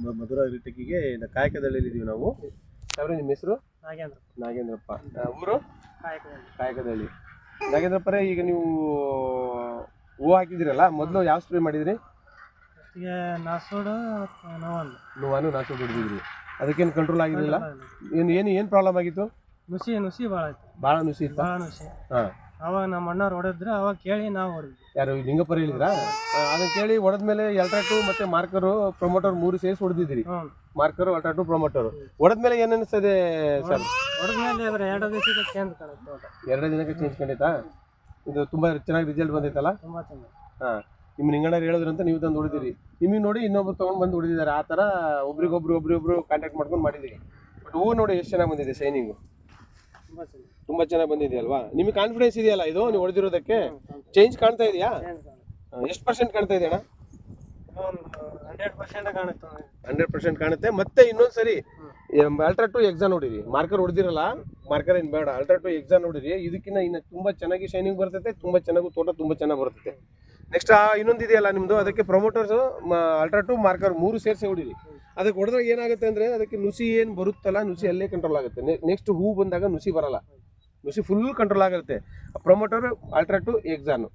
ಮ- ಮಧುರ ರಿಟಕಿಗೆ ಕಾಯಕದಳ್ಳಿಯಲ್ಲಿ ಇದೀವಿ ನಾವು. ಯಾವ್ರಿ ನಿಮ್ಮ ಹೆಸರು? ನಾಗೇಂದ್ರ. ನಾಗೇಂದ್ರಪ್ಪ. ಊರು? ಕಾಯಕದಳ್ಳಿ. ನಾಗೇಂದ್ರಪ್ಪರೇ ಈಗ ನೀವು ಹೂವು ಹಾಕಿದಿರಲ್ಲ ಮೊದಲು ಯಾವ ಸ್ಪ್ರೇ ಮಾಡಿದ್ರಿ? ಫಸ್ಟಿಗೆ ನಾಸೋಡು ನೋವಾನು. ನಾಲ್ಕು ಬಿಡಿದ್ರಿ ಅದಕ್ಕೇನು ಕಂಟ್ರೋಲ್ ಆಗಿರಲಿಲ್ಲ? ಏನು ಏನು ಏನು ಪ್ರಾಬ್ಲಮ್ ಆಗಿತ್ತು? ನುಸಿ ನುಸಿ ಭಾಳ ಬಹಳ ಭಾಳ ನುಸಿ ಇತ್ತು? ಭಾಳ ನುಸಿ. ಹಾಂ. ಅವಾಗ ನಮ್ಮ ಅಣ್ಣವ್ರು ಹೊಡೆದ್ರು ಅವಾಗ ಕೇಳಿ ನಾವು ಹೊಡೆದ್ವಿ. ಯಾರು ಲಿಂಗಪುರ ಹೇಳಿದ್ರಾ? ಅದನ್ನ ಕೇಳಿ ಹೊಡೆದ್ಮೇಲೆ ಎಲ್ಟ್ರಾಟು ಮತ್ತೆ ಮಾರ್ಕರು ಪ್ರೊಮೋಟರ್ ಮೂರು ಸೇರಿಸಿ ಹೊಡೆದಿದ್ದೀರಿ. ಹ್ಞೂ ಮಾರ್ಕರು ಅಲ್ಟ್ರಾಟು ಪ್ರೊಮೋಟರ್ ಹೊಡೆದ್ಮೇಲೆ ಮೇಲೆ ಅನಿಸ್ತದೆ ಸರ್? ಹೊಡೆದ್ಮೇಲೆ ಎರಡು ದಿವಸಕ್ಕೆ ಚೇಂಜ್ ಕಾಣುತ್ತೆ ತೋಟ. ಎರಡೇ ದಿನಕ್ಕೆ ಚೇಂಜ್ ಕಂಡಿತಾ ಇದು ತುಂಬಾ ಚೆನ್ನಾಗಿ ರಿಸಲ್ಟ್ ಬಂದೈತಲ್ಲ ತುಂಬಾ ಚೆನ್ನಾಗಿ. ಹಾ. ನಿಮ್ಮ ನಿಂಗಣ್ಣರು ಹೇಳಿದ್ರಂತ ನೀವು ತಂದು ಹೊಡಿದಿರಿ. ನಿಮಗೆ ನೋಡಿ ಇನ್ನೊಬ್ರು ತಗೊಂಡ್ ಬಂದು ಹೊಡೆದಿದ್ದಾರೆ. ಆ ಥರ ಒಬ್ರಿಗೊಬ್ರು ಒಬ್ರಿಗೊಬ್ರು ಕಾಂಟ್ಯಾಕ್ಟ್ ಮಾಡ್ಕೊಂಡು ಮಾಡಿದಿರಿ ಬಟ್ ಹೂ ನೋಡಿ ಎಷ್ಟು ಚೆನ್ನಾಗಿ ಬಂದಿದೆ ಶೈನಿಂಗು ತುಂಬ ಚೆನ್ನಾಗಿ ತುಂಬಾ ಚೆನ್ನಾಗಿ ಬಂದಿದೆ ಅಲ್ವಾ ನಿಮಗೆ ಕಾನ್ಫಿಡೆನ್ಸ್ ಇದೆಯಲ್ಲ ಇದು? ನೀವು ಹೊಡೆದಿರೋದಕ್ಕೆ? ಚೇಂಜ್ ಕಾಣ್ತಾ ಇದೆಯಾ? ಎಷ್ಟು ಪರ್ಸೆಂಟ್ ಕಾಣ್ತಾ ಇದೆ ಅಣ್ಣ ಒಂದು ಹಂಡ್ರೆಡ್ ಪರ್ಸೆಂಟ್ ಕಾಣುತ್ತೆ ನೋಡಿ. ಹಂಡ್ರೆಡ್ ಪರ್ಸೆಂಟ್ ಕಾಣುತ್ತೆ. ಮತ್ತೆ ಇನ್ನೊಂದು ಸರಿ ಅಲ್ಟ್ರಾ ಟು ಎಕ್ಸಾಮ್ ನೋಡಿರಿ. ಮಾರ್ಕರ್ ಹೊಡೆದಿರಲ್ಲ? ಮಾರ್ಕರ್ ಏನು ಬೇಡ. ಅಲ್ಟ್ರಾ ಟು ಎಕ್ಸಾಮ್ ನೋಡಿರಿ. ಇದಕ್ಕಿಂತ ಇನ್ನು ತುಂಬಾ ಚೆನ್ನಾಗಿ ಶೈನಿಂಗ್ ಬರ್ತೈತೆ. ತುಂಬಾ ಚೆನ್ನಾಗಿ ತೋಟ ತುಂಬಾ ಚೆನ್ನಾಗಿ ಬರ್ತೈತೆ. ನೆಕ್ಸ್ಟ್ ಇನ್ನೊಂದು ಇದೆಯಲ್ಲ ನಿಮ್ದು? ಅದಕ್ಕೆ ಪ್ರೊಮೋಟರ್ಸ್ ಅಲ್ಟ್ರಾ ಟು ಮಾರ್ಕರ್ ಮೂರು ಸೇರಿಸಿ ಹೊಡಿರಿ. ಅದಕ್ಕೆ ಹೊಡೆದ್ರೆ ಏನಾಗುತ್ತೆ ಅಂದರೆ ಅದಕ್ಕೆ ನುಸಿ ಏನು ಬರುತ್ತಲ್ಲ ನುಸಿ ಅಲ್ಲೇ ಕಂಟ್ರೋಲ್ ಆಗುತ್ತೆ. ನೆಕ್ಸ್ಟ್ ಹೂ ಬಂದಾಗ ನುಸಿ ಬರಲ್ಲ. ನುಸಿ ಫುಲ್ ಕಂಟ್ರೋಲ್ ಆಗುತ್ತೆ. ಪ್ರೊಮೋಟರ್ ಅಲ್ಟ್ರಾ ಟು ಎಕ್ಸಾನು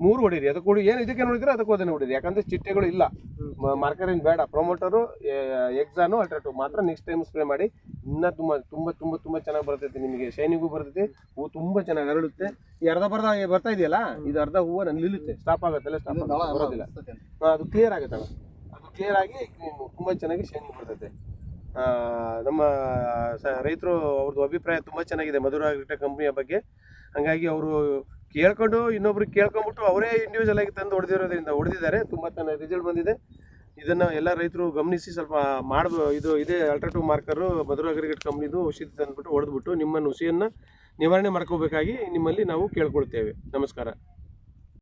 ಮೂರು ಹೊಡೀರಿ. ಅದಕ್ಕೆ ಹೊಡಿ ಏನು ಇದಕ್ಕೆ ನೋಡಿದ್ರೆ ಅದಕ್ಕೆ ಅದನ್ನು ಹೊಡೀರಿ. ಯಾಕಂದ್ರೆ ಚಿಟ್ಟೆಗಳು ಇಲ್ಲ. ಮಾರ್ಕರ್ ಏನು ಬೇಡ. ಪ್ರೊಮೋಟರು ಎಕ್ಸಾನು ಅಲ್ಟ್ರಾಟು ಮಾತ್ರ ನೆಕ್ಸ್ಟ್ ಟೈಮ್ ಸ್ಪ್ರೇ ಮಾಡಿ ಇನ್ನೂ ತುಂಬ ತುಂಬ ತುಂಬ ತುಂಬ ಚೆನ್ನಾಗಿ ಬರ್ತೈತೆ ನಿಮಗೆ. ಶೈನಿಗೂ ಬರ್ತೈತೆ. ಹೂವು ತುಂಬ ಚೆನ್ನಾಗಿ ಹರಡುತ್ತೆ. ಈ ಅರ್ಧ ಬರ್ಧ ಬರ್ತಾ ಇದೆಯಲ್ಲ? ಇದು ಅರ್ಧ ಹೂವು ನಾನು ನಿಲ್ಲುತ್ತೆ. ಸ್ಟಾಪ್ ಆಗುತ್ತಲ್ಲ ಸ್ಟಾಪ್ ಬರೋದಿಲ್ಲ. ಹಾ, ಅದು ಕ್ಲಿಯರ್ ಆಗುತ್ತಲ್ಲ. ಕ್ಲಿಯರ್ ಆಗಿ ತುಂಬ ಚೆನ್ನಾಗಿ ಶೈನಿಂಗ್ ಬರ್ತೈತೆ. ನಮ್ಮ ಸ, ರೈತರು ಅವ್ರದ್ದು ಅಭಿಪ್ರಾಯ ತುಂಬ ಚೆನ್ನಾಗಿದೆ. ಮಧುರ ಅಗ್ರಿಟೆಕ್ ಕಂಪ್ನಿಯ ಬಗ್ಗೆ. ಹಾಗಾಗಿ ಅವರು ಕೇಳ್ಕೊಂಡು ಇನ್ನೊಬ್ರಿಗೆ ಕೇಳ್ಕೊಂಬಿಟ್ಟು ಅವರೇ ಇಂಡಿವಿಜುವಲ್ ಆಗಿ ತಂದು ಹೊಡೆದಿರೋದ್ರಿಂದ ಹೊಡೆದಿದ್ದಾರೆ. ತುಂಬ ಚೆನ್ನಾಗಿ ರಿಸಲ್ಟ್ ಬಂದಿದೆ. ಇದನ್ನು ಎಲ್ಲ ರೈತರು ಗಮನಿಸಿ ಸ್ವಲ್ಪ ಮಾಡ್ಬೋ, ಇದು ಇದೇ ಅಲ್ಟ್ರಾಟಿವ್ ಮಾರ್ಕರು ಮಧುರ ಅಗ್ರಿಗೇಟ್ ಕಂಪ್ನಿದು ಔಷಧಿ ತಂದ್ಬಿಟ್ಟು ಹೊಡೆದ್ಬಿಟ್ಟು ನಿಮ್ಮ ನುಸಿಯನ್ನು ನಿವಾರಣೆ ಮಾಡ್ಕೋಬೇಕಾಗಿ ನಿಮ್ಮಲ್ಲಿ ನಾವು ಕೇಳ್ಕೊಳ್ತೇವೆ. ನಮಸ್ಕಾರ.